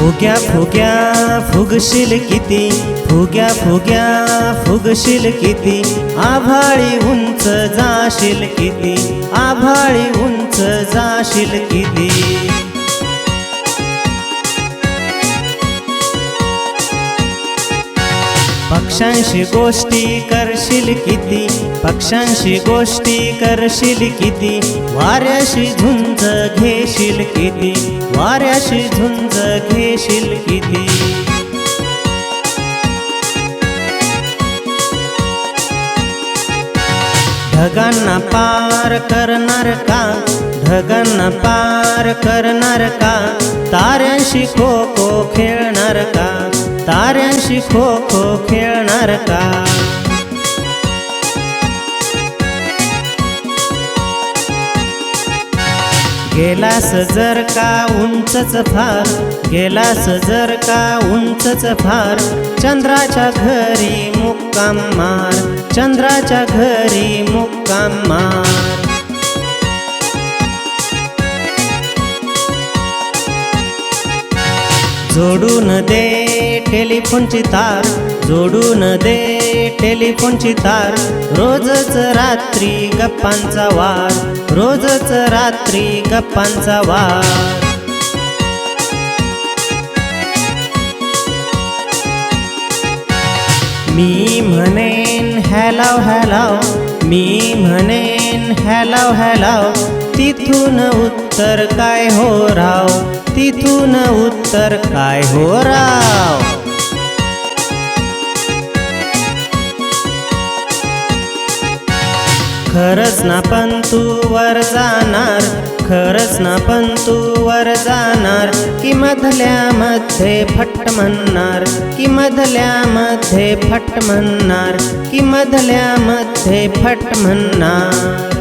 फुग्या फुग्या फुगशील किती? फुग्या फुग्या फुगशील किती? आभाळी उंच जाशील किती? आभाळी उंच जाशील किती? पक्षांशी गोष्टी करशील किती? पक्षांशी गोष्टी करशील किती? वाऱ्याशी झुंज घेशील किती? वाऱ्याशी झुंज घेशील किती? ढगांना पार करणार का? ढगांना पार करणार का? ताऱ्यांशी खो खो खेळणार का? ताऱ्यांशी खो खो खेळणार का? गेलास जर का उंचच फार गेलास जर का उंचच फार चंद्राच्या घरी मुक्काम मार चंद्राच्या घरी मुक्काम मार. जोडून दे टेलिफोनची तार जोडून दे टेलिफोनची तार. रोजच रात्री गप्पांचा वार रोजच रात्री गप्पांचा वार. मी म्हणेन हॅलाव हॅलाव मी म्हणेन हॅलाव हॅलाव. तिथून उत्तर काय हो राव? तिथून उत्तर काय हो राव? खरंच ना पण तू वर जाणार खरंच ना पण तू वर जाणार. की मधल्या मध्ये फट म्हणणार की मधल्या मध्ये फट म्हणणार की मधल्या मध्ये फट म्हणणार.